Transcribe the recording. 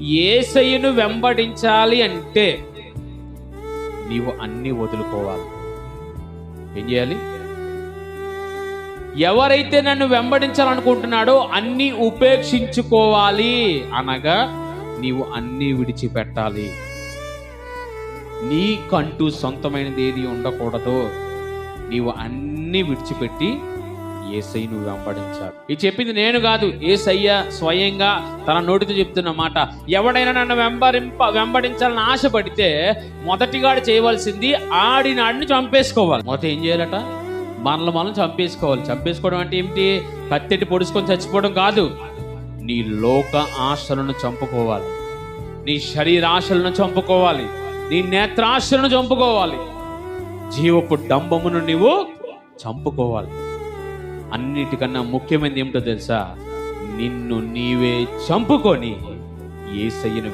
ఏసయ్యను వెంబడించాలి అంటే నీవు అన్ని వదులుకోవాలి. ఏం చేయాలి? ఎవరైతే నన్ను వెంబడించాలనుకుంటున్నాడో అన్ని ఉపేక్షించుకోవాలి అనగా నీవు అన్ని విడిచిపెట్టాలి. నీకంటూ సొంతమైనది ఏది ఉండకూడదు. నీవు అన్ని విడిచిపెట్టి ఏసై నువ్వు వెంబడించాలి ఇది చెప్పింది నేను కాదు ఏసయ్య స్వయంగా తన నోటితో చెప్తున్న మాట. ఎవడైనా నన్ను వెంబడింప వెంబడించాలని ఆశపడితే మొదటిగాడు చేయవలసింది ఆడినాడిని చంపేసుకోవాలి. మొదట ఏం చేయాలట? మనల్ని మనం చంపేసుకోవాలి. చంపేసుకోవడం అంటే ఏమిటి? కత్తెట్టి పొడుచుకొని చచ్చిపోవడం కాదు. నీ లోక ఆశలను చంపుకోవాలి. నీ శరీరాశలను చంపుకోవాలి. నీ నేత్రాశలను చంపుకోవాలి. జీవపు డంబమును నీవు చంపుకోవాలి. అన్నిటికన్నా ముఖ్యమైనది ఏమిటో తెలుసా? నిన్ను నీవే చంపుకొని ఏసయ్యను